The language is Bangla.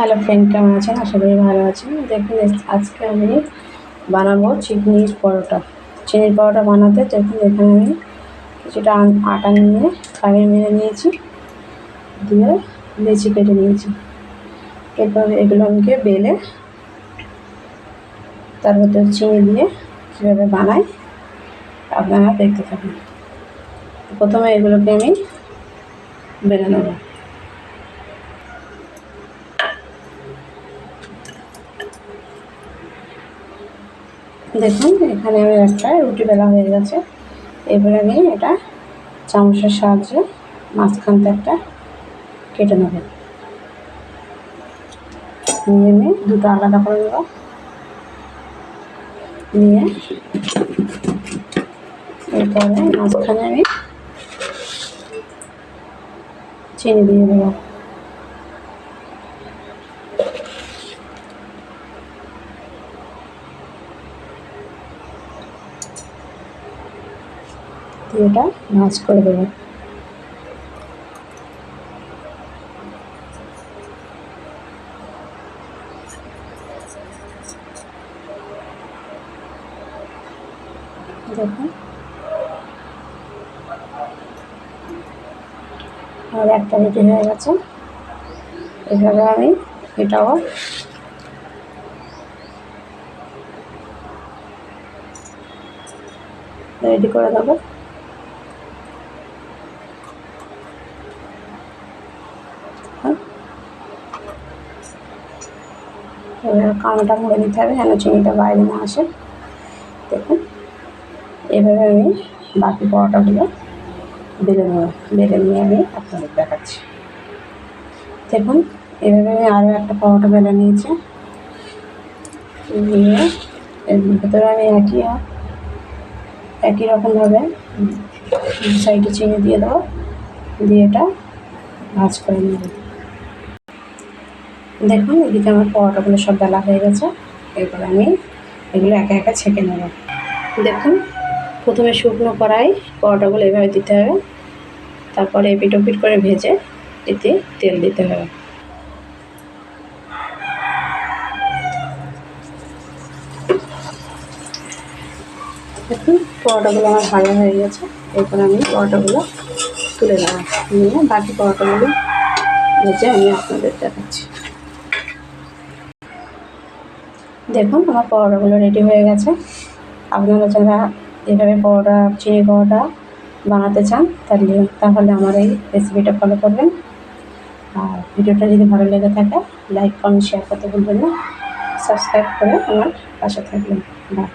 হ্যালো ফ্রেন্ড কেমন আছেন? আশা করি ভালো আছেন। দেখুন আজকে আমি বানাবো চিকনির পরোটা। চিনির পরোটা বানাতে দেখুন, এখানে আমি কিছুটা আটা নিয়ে খামির মেরে নিয়েছি, দিয়ে লেচি কেটে নিয়েছি। এরপর এগুলো আমাকে বেলে তার মধ্যে চিনি দিয়ে কীভাবে বানাই, আপনারা দেখতে থাকুন। প্রথমে এগুলোকে আমি বেলে নেব। দেখুন, এখানে আমি একটা রুটি বেলা হয়ে গেছে। এবারে আমি এটা চামচের সাহায্যে মাঝখানটা একটা কেটে নেব। নিয়ে আমি দুটো আলাদা করে নেব নিয়ে এরপরে মাঝখানে আমি চিনি দিয়ে দেবো। দিয়ে এটা ভাজ করে দেবো। আর একটা রেডি হয়ে গেছে। এভাবে আমি এটাও রেডি করে দেবো। এবার কানটা মুড়ে নিতে হবে যেন চিনিটা বাইরে না আসে। দেখুন, এভাবে আমি বাকি পরোটাগুলো বেলে নেব, বেলে নিয়ে আমি আপনাদের দেখাচ্ছি। দেখুন, এভাবে আমি আরও একটা পরোটা বেলে নিয়েছি। নিয়ে এর ভেতরে আমি একই একই রকমভাবে সাইডে চিনি দিয়ে দেবো, দিয়ে এটা ভাজ করে নেব। দেখুন, এদিকে আমার পরোটাগুলো সব বেলা হয়ে গেছে। এরপর আমি এগুলো একা একা ছেঁকে নেব। দেখুন, প্রথমে শুকনো কড়াই পরোটাগুলো এভাবে দিতে হবে। তারপরে এপিট ওপিট করে ভেজে এতে তেল দিতে হবে। দেখুন পরোটাগুলো আমার ভালো হয়ে গেছে। এরপর আমি পরোটাগুলো তুলে নেব। নিয়ে বাকি পরোটাগুলো ভেজে আমি আপনাদের দেখাচ্ছি। দেখুন, আমার পরোটাগুলো রেডি হয়ে গেছে। আপনারা যারা এভাবে পরোটা, চিনি পরোটা বানাতে চান, তাহলে তাহলে আমার এই রেসিপিটা ফলো করবেন। আর ভিডিওটা যদি ভালো লেগে থাকে লাইক কমেন্ট শেয়ার করতে ভুলবেন না। সাবস্ক্রাইব করে আমার পাশে থাকবেন। বাই